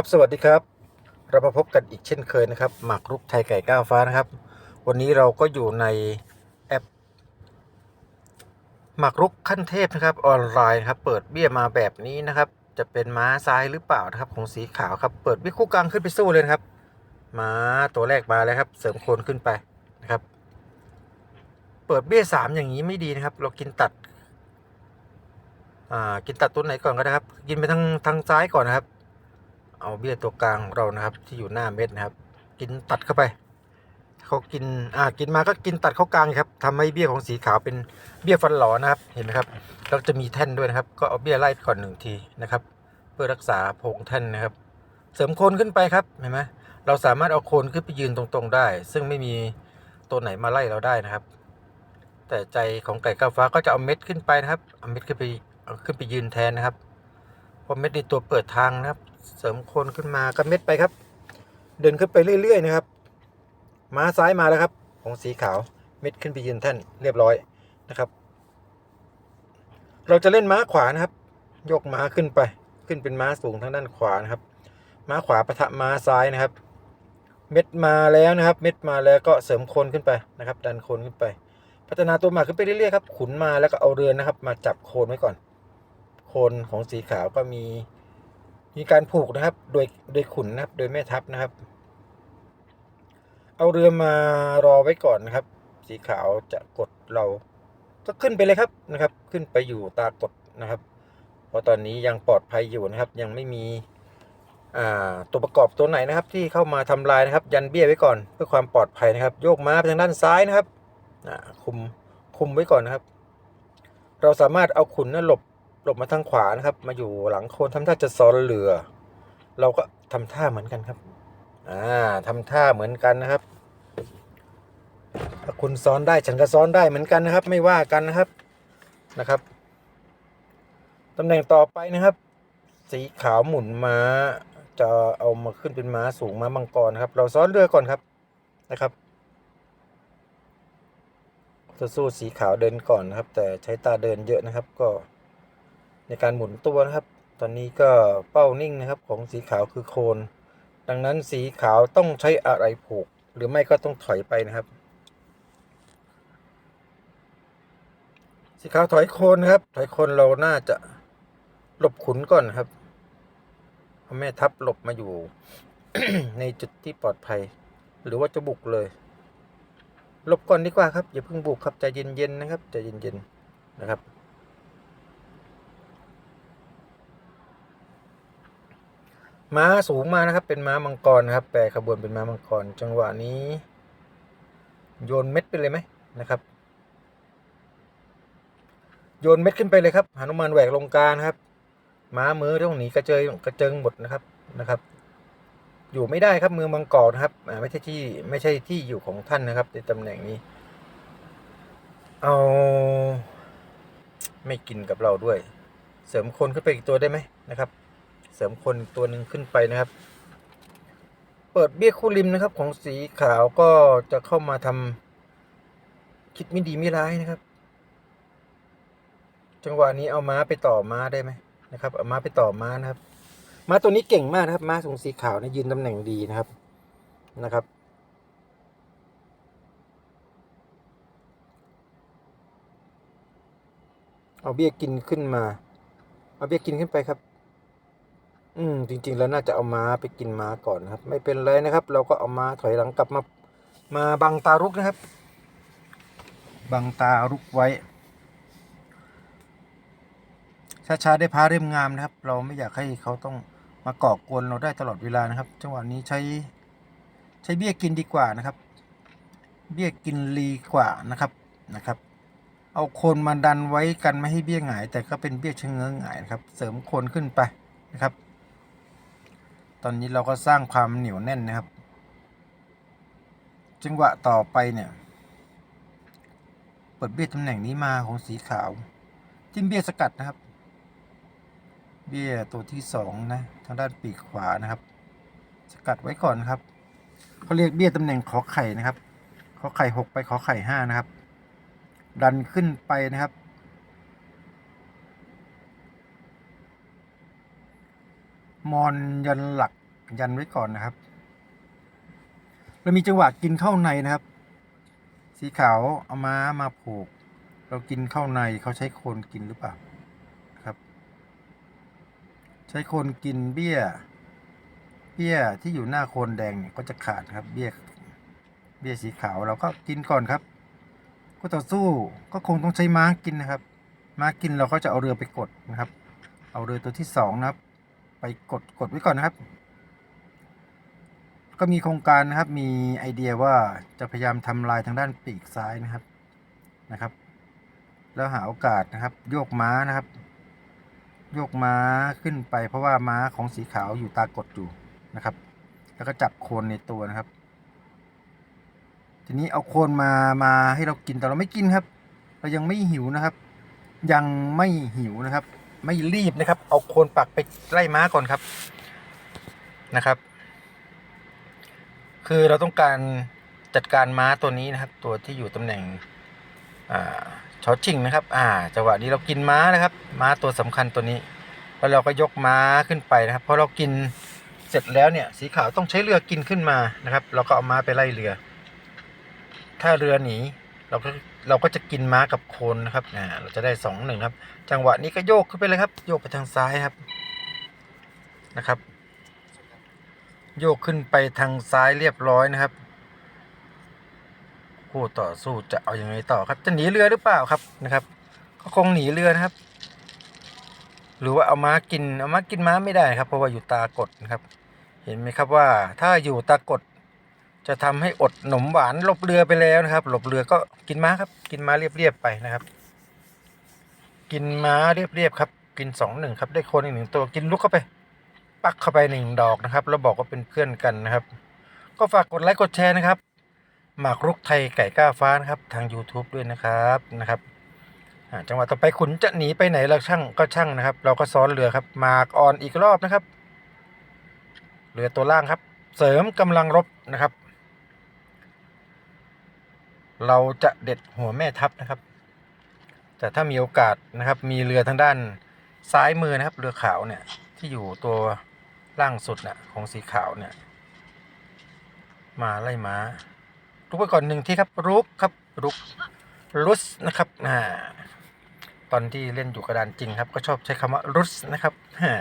ครับสวัสดีครับ เรามาพบกันอีกเช่นเคยนะครับ หมากรุกไทยไก่ก้าวฟ้านะครับ วันนี้เราก็อยู่ในแอป หมากรุกขั้นเทพนะครับออนไลน์ครับ เปิดเบี้ยมาแบบนี้นะครับ จะเป็นม้าซ้ายหรือเปล่านะครับ ของสีขาวครับ เปิดเบี้ยคู่กลางขึ้นไปสู้เลยครับ ม้าตัวแรกมาแล้วครับ เสริมโคนขึ้นไปนะครับ เปิดเบี้ยสามอย่างนี้ไม่ดีนะครับ เรากินตัด อ่า กินตัดตัวไหนก่อนก็ได้ครับ กินไปทางทางซ้ายก่อนนะครับ เอาเบี้ยตัวกลางของเรานะครับ ที่อยู่หน้าเม็ดนะครับ กินตัดเข้าไปเขากินอ่ากินมาก็กินตัดเข้ากลางครับทำให้เบี้ยของสีขาวเป็นเบี้ยฟันหลอนะครับเห็นไหมครับแล้วจะมีแท่นด้วยนะครับ ก็เอาเบี้ยไล่ก่อนหนึ่งทีนะครับ เพื่อรักษาโพรงแท่นนะครับ เสริมโคนขึ้นไปครับเห็นไหมเราสามารถเอาโคนขึ้นไปยืนตรงๆ ได้ ซึ่งไม่มีตัวไหนมาไล่เราได้นะครับ แต่ใจของไก่ก้าฟ้าก็จะเอาเม็ดขึ้นไปนะครับเอาเม็ดขึ้นไปเอาขึ้นไปยืนแทนนะครับเพราะเม็ดในตัวเปิดทางนะครับ เสริมคนขึ้นมาก็เม็ดไปครับ เดินขึ้นไปเรื่อย ๆ นะครับ ม้าซ้ายมาแล้วครับ ของสีขาวเม็ดขึ้นไปยืนแท่นเรียบร้อยนะครับ เราจะเล่นม้าขวานะครับ ยกม้าขึ้นไป ขึ้นเป็นม้าสูงทางด้านขวานะครับ ม้าขวาปะทะม้าซ้ายนะครับ เม็ดมาแล้วนะครับ เม็ดมาแล้วก็เสริมคนขึ้นไปนะครับ ดันคนขึ้นไป พัฒนาตัวหมากขึ้นไปเรื่อยๆครับ ขุนมาแล้วก็เอาเรือนนะครับ มาจับโคนไว้ก่อน โคนของสีขาวก็มี มีการผูกนะครับ โดยโดยขุนนะครับ โดยแม่ทัพนะครับ เอาเรือมารอไว้ก่อนนะครับ สีขาวจะกดเรา ก็ขึ้นไปเลยครับนะครับ ขึ้นไปอยู่ตากดนะครับ เพราะตอนนี้ยังปลอดภัยอยู่นะครับ ยังไม่มีตัวประกอบตัวไหนนะครับ ที่เข้ามาทำลายนะครับ ยันเบี้ยไว้ก่อนเพื่อความปลอดภัยนะครับ โยกม้าไปทางด้านซ้ายนะครับคุมคุมไว้ก่อนนะครับ เราสามารถเอาขุนนั้นหลบ หลบมาทางขวานะครับ มาอยู่หลังโคนทำท่าจะซ้อนเรือ เราก็ทำท่าเหมือนกันครับ อ่าทำท่าเหมือนกันนะครับ ถ้าคุณซ้อนได้ฉันก็ซ้อนได้เหมือนกันนะครับ ไม่ว่ากันนะครับนะครับตำแหน่งต่อไปนะครับ สีขาวหมุนม้า จะเอามาขึ้นเป็นม้าสูงม้ามังกรครับ เราซ้อนเรือก่อนครับนะครับจะสู้สีขาวเดินก่อนนะครับ แต่ใช้ตาเดินเยอะนะครับก็ ในการหมุนตัวนะครับ ตอนนี้ก็เป้านิ่งนะครับของสีขาวคือโคน ดังนั้นสีขาวต้องใช้อะไรผูก หรือไม่ก็ต้องถอยไปนะครับ สีขาวถอยโคนนะครับ ถอยโคนเราน่าจะหลบขุนก่อนครับเอาแม่ทัพหลบมาอยู่ ในจุดที่ปลอดภัย หรือว่าจะบุกเลยหลบก่อนดีกว่าครับอย่าเพิ่งบุกครับใจเย็นๆนะครับใจเย็นๆนะครับ ม้าสูงมานะครับ เป็นม้ามังกรนะครับ แปรขบวนเป็นม้ามังกร จังหวะนี้ โยนเม็ดไปเลยไหมนะครับ โยนเม็ดขึ้นไปเลยครับหนุมานแหวกลงกางนะครับ ม้ามือต้องหนีกระเจิงกระเจิงหมดนะครับนะครับ อยู่ไม่ได้ครับเมืองบางกอกนะครับไม่ใช่ที่ไม่ใช่ที่อยู่ของท่านนะครับ ในตำแหน่งนี้ เอาไม่กินกับเราด้วย เสริมคนขึ้นไปอีกตัวได้ไหมนะครับ เสริมคนตัวหนึ่งขึ้นไปนะครับ เปิดเบี้ยคู่ริมนะครับ ของสีขาวก็จะเข้ามาทำคิดไม่ดีไม่ร้ายนะครับ จังหวะนี้เอาม้าไปต่อม้าได้ไหมนะครับ เอาม้าไปต่อม้านะครับ ม้าตัวนี้เก่งมากนะครับ ม้าทรงสีขาวเนะยืนตำแหน่งดีนะครับนะครับเอาเบี้ยกินขึ้นมา เอาเบี้ยกินขึ้นไปครับ อืมจริง ๆ แล้วน่าจะเอาม้าไปกินม้าก่อนนะครับ ไม่เป็นไรนะครับ เราก็เอาม้าถอยหลังกลับมา มาบังตารุกนะครับ บังตารุกไว้ช้าๆได้พาเริ่มงามนะครับ เราไม่อยากให้เขาต้องมาก่อกวนเราได้ตลอดเวลานะครับ จังหวะนี้ใช้ใช้เบี้ยกินดีกว่านะครับ เบี้ยกินรีกว่านะครับนะครับ เอาโคนมาดันไว้กันไม่ให้เบี้ยหงาย แต่ก็เป็นเบี้ยเชะเงื้อหงายนะครับ เสริมโคนขึ้นไปนะครับ ตอนนี้เราก็สร้างความเหนียวแน่นนะครับ จังหวะต่อไปเนี่ย เปิดเบี้ยตำแหน่งนี้มาของสีขาว จิ้มเบี้ยสกัดนะครับ เบี้ยตัวที่สองนะ ทางด้านปีกขวานะครับ สกัดไว้ก่อนครับเขาเรียกเบี้ยตำแหน่งขอไข่นะครับ ขอไข่หกไปขอไข่ห้านะครับ ดันขึ้นไปนะครับ มอนยันหลักยันไว้ก่อนนะครับ เรามีจังหวะกินเข้าในนะครับ สีขาวเอาม้ามาผูก เรากินเข้าในเขาใช้โคนกินหรือเปล่าครับ ใช้โคนกินเบี้ย เบี้ยที่อยู่หน้าโคนแดงเนี่ยก็จะขาดครับ เบี้ยเบี้ยสีขาวเราก็กินก่อนครับก็ต่อสู้ก็คงต้องใช้ม้ากินนะครับ ม้ากินเราก็จะเอาเรือไปกดนะครับ เอาเรือตัวที่สองนะครับ ไปกดกดไว้ก่อนนะครับ ก็มีโครงการนะครับมีไอเดียว่าจะพยายามทำลายทางด้านปีกซ้ายนะครับนะครับ แล้วหาโอกาสนะครับ โยกม้านะครับ โยกม้าขึ้นไป เพราะว่าม้าของสีขาวอยู่ตากดอยู่นะครับ แล้วก็จับโคนในตัวนะครับ ทีนี้เอาโคนมามาให้เรากินแต่เราไม่กินครับ เรายังไม่หิวนะครับ ยังไม่หิวนะครับ ไม่รีบนะครับ เอาโคนปักไปไล่ม้าก่อนครับนะครับ คือเราต้องการจัดการม้าตัวนี้นะครับ ตัวที่อยู่ตำแหน่งอ่าชอชิงนะครับ อ่าจังหวะนี้เรากินม้านะครับ ม้าตัวสำคัญตัวนี้ แล้วเราก็ยกม้าขึ้นไปนะครับพอเรากินเสร็จแล้วเนี่ย สีขาวต้องใช้เรือกินขึ้นมานะครับ เราก็เอาม้าไปไล่เรือ ถ้าเรือหนีเราก็ เราก็จะกินม้ากับโคนนะครับอ่าเราจะได้สองหนึ่งครับ จังหวะนี้ก็โยกขึ้นไปเลยครับ โยกไปทางซ้ายครับนะครับ โยกขึ้นไปทางซ้ายเรียบร้อยนะครับคู่ต่อสู้จะเอาอยัางไงต่อครับ จะหนีเรือหรือเปล่าครับนะครับ ก็คงหนีเรือนะครับ หรือว่าเอาม้ากินเอาม้ากินม้าไม่ได้ครับ เพราะว่าอยู่ตากดนะครับ เห็นไหมครับว่าถ้าอยู่ตากด จะทำให้อดหนมหวานหลบเรือไปแล้วนะครับ หลบเรือก็กินม้าครับ กินม้าเรียบๆไปนะครับ กินม้าเรียบๆครับ กินสองหนึ่งครับได้คนอีกหนึ่งตัวกินลุกเข้าไป ปักเข้าไปหนึ่งดอกนะครับ แล้วบอกว่าเป็นเพื่อนกันนะครับ ก็ฝากกดไลค์กดแชร์นะครับหมากรุกไทยไก่ก้าฟ้านะครับ ทาง YouTube ด้วยนะครับนะครับจังหวะต่อไปขุนจะหนีไปไหนแล้วช่างก็ช่างนะครับ เราก็ซ้อนเรือครับหมากออนอีกรอบนะครับ เรือตัวล่างครับ เสริมกำลังรบนะครับ เราจะเด็ดหัวแม่ทัพนะครับ แต่ถ้ามีโอกาสนะครับ มีเรือทางด้านซ้ายมือนะครับ เรือขาวเนี่ยที่อยู่ตัวล่างสุดน่ะของสีขาวเนี่ย มาไล่ม้าลุกไปก่อนหนึ่งที่ครับรุกครับรุกรุสนะครับอ่าตอนที่เล่นอยู่กระดานจริงครับ ก็ชอบใช้คำว่ารุสนะครับฮ่า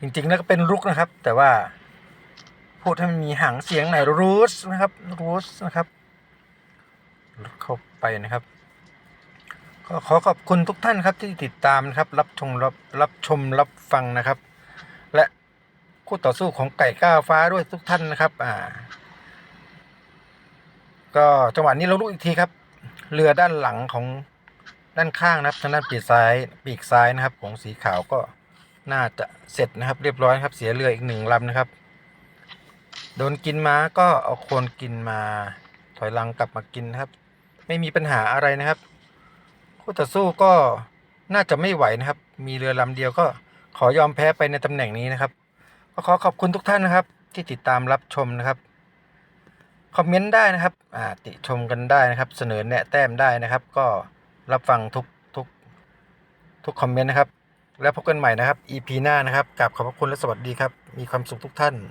จริงๆแล้วก็เป็นรุกนะครับ แต่ว่า พูดให้มันมีหางเสียงหน่อยรุสนะครับรุสนะครับ เข้าไปนะครับ ก็ขอขอบคุณทุกท่านครับที่ติดตามนะครับ รับชมรับรับชมรับฟังนะครับ และคู่ต่อสู้ของไก่ก้าวฟ้าด้วยทุกท่านนะครับ อ่า ก็จังหวะนี้เราลุกอีกทีครับ เรือด้านหลังของด้านข้างนะครับทางด้านปีกซ้ายปีกซ้ายนะครับ ของสีขาวก็น่าจะเสร็จนะครับ เรียบร้อยครับ เสียเรืออีกหนึ่งลำนะครับ โดนกินมาก็เอาโคนกินมาถอยหลังกลับมากินครับ ไม่มีปัญหาอะไรนะครับคู่ต่อสู้ก็น่าจะไม่ไหวนะครับ มีเรือลำเดียวก็ขอยอมแพ้ไปในตำแหน่งนี้นะครับก็ขอขอบคุณทุกท่านนะครับ ที่ติดตามรับชมนะครับคอมเมนต์ได้นะครับอ่าติชมกันได้นะครับ เสนอแนะแต้มได้นะครับ ก็รับฟังทุกทุกทุกคอมเมนต์นะครับ แล้วพบกันใหม่นะครับ EP หน้านะครับกราบขอบพระคุณและสวัสดีครับ มีความสุขทุกท่าน